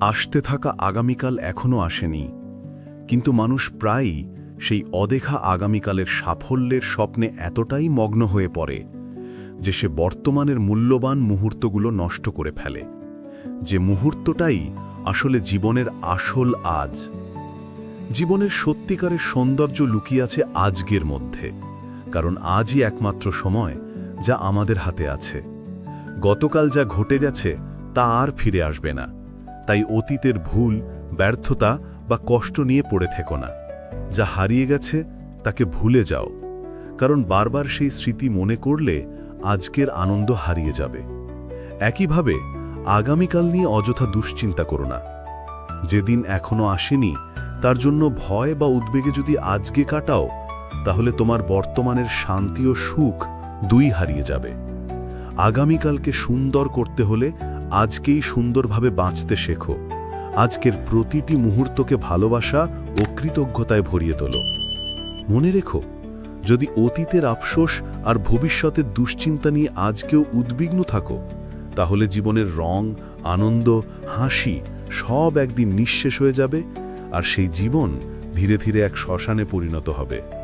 আসতে থাকা আগামীকাল এখনও আসেনি। কিন্তু মানুষ প্রায়ই সেই অদেখা আগামীকালের সাফল্যের স্বপ্নে এতটাই মগ্ন হয়ে পড়ে যে সে বর্তমানের মূল্যবান মুহূর্তগুলো নষ্ট করে ফেলে। যে মুহূর্তটাই আসলে জীবনের আসল আজ। জীবনের সত্যিকারের সৌন্দর্য লুকিয়ে আছে আজকের মধ্যে, কারণ আজই একমাত্র সময় যা আমাদের হাতে আছে। গতকাল যা ঘটে গেছে তা আর ফিরে আসবে না। তাই অতীতের ভুল, ব্যর্থতা বা কষ্ট নিয়ে পড়ে থেকো না। যা হারিয়ে গেছে, তাকে ভুলে যাও। কারণ বারবার সেই স্মৃতি মনে করলে আজকের আনন্দ হারিয়ে যাবে। একইভাবে, আগামীকাল নিয়ে অযথা দুশ্চিন্তা করো না। যেদিন এখনও আসেনি, তার জন্য ভয় বা উদ্বেগে যদি আজকে কাটাও, তাহলে তোমার বর্তমানের শান্তি ও সুখ দুই হারিয়ে যাবে। আগামীকালকে সুন্দর করতে হলে আজকেই সুন্দরভাবে বাঁচতে শেখো। আজকের প্রতিটি মুহূর্তকে ভালোবাসা ও কৃতজ্ঞতায় ভরিয়ে তোলো। মনে রেখো, যদি অতীতের আফসোস আর ভবিষ্যতের দুশ্চিন্তা নিয়ে আজকেও উদ্বিগ্ন থাকো, তাহলে জীবনের রং, আনন্দ, হাসি সব একদিন নিঃশেষ হয়ে যাবে আর সেই জীবন ধীরে ধীরে এক শ্মশানে পরিণত হবে।